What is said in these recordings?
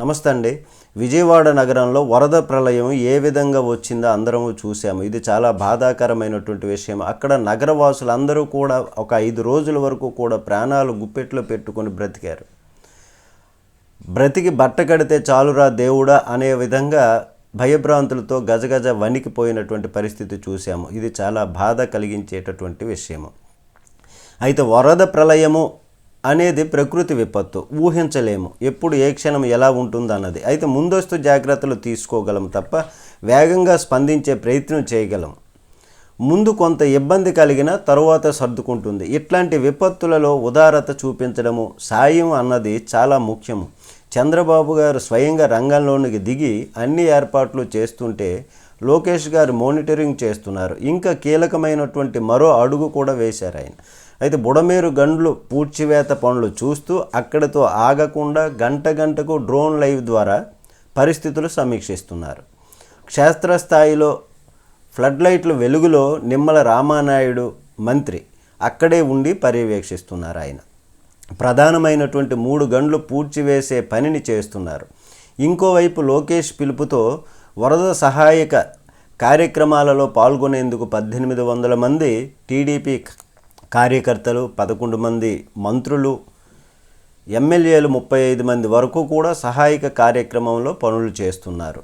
నమస్తే అండి. విజయవాడ నగరంలో వరద ప్రళయం ఏ విధంగా వచ్చిందో అందరము చూసాము ఇది చాలా బాధాకరమైనటువంటి విషయం. అక్కడ నగరవాసులు అందరూ కూడా ఒక ఐదు రోజుల వరకు కూడా ప్రాణాలు గుప్పెట్లో పెట్టుకొని బ్రతికారు. బ్రతికి బట్ట కడితే చాలురా దేవుడా అనే విధంగా భయభ్రాంతులతో గజగజ వణికిపోయినటువంటి పరిస్థితి చూసాము ఇది చాలా బాధ కలిగించేటటువంటి విషయము. అయితే వరద ప్రళయము అనేది ప్రకృతి విపత్తు. ఊహించలేము. ఎప్పుడు ఏ క్షణం ఎలా ఉంటుందన్నది. అయితే ముందస్తు జాగ్రత్తలు తీసుకోగలం తప్ప వేగంగా స్పందించే ప్రయత్నం చేయగలం. ముందు కొంత ఇబ్బంది కలిగిన తరువాత సర్దుకుంటుంది. ఇట్లాంటి విపత్తులలో ఉదారత చూపించడము సాయం అన్నది చాలా ముఖ్యము. చంద్రబాబు గారు స్వయంగా రంగంలోనికి దిగి అన్ని ఏర్పాట్లు చేస్తుంటే లోకేష్ గారు మానిటరింగ్ చేస్తున్నారు. ఇంకా కీలకమైనటువంటి మరో అడుగు కూడా వేశారు ఆయన. అయితే బుడమేరు గండ్లు పూడ్చివేత పనులు చూస్తూ అక్కడితో ఆగకుండా గంట గంటకు డ్రోన్ లైవ్ ద్వారా పరిస్థితులు సమీక్షిస్తున్నారు. క్షేత్రస్థాయిలో ఫ్లడ్ లైట్ల వెలుగులో నిమ్మల రామానాయుడు మంత్రి అక్కడే ఉండి పర్యవేక్షిస్తున్నారు ఆయన. ప్రధానమైనటువంటి మూడు గండ్లు పూడ్చివేసే పనిని చేస్తున్నారు. ఇంకోవైపు లోకేష్ పిలుపుతో వరద సహాయక కార్యక్రమాలలో పాల్గొనేందుకు పద్దెనిమిది వందల మంది టీడీపీ కార్యకర్తలు పదకొండు మంది మంత్రులు ఎమ్మెల్యేలు ముప్పై ఐదు మంది వరకు కూడా సహాయక కార్యక్రమంలో పనులు చేస్తున్నారు.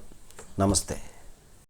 నమస్తే.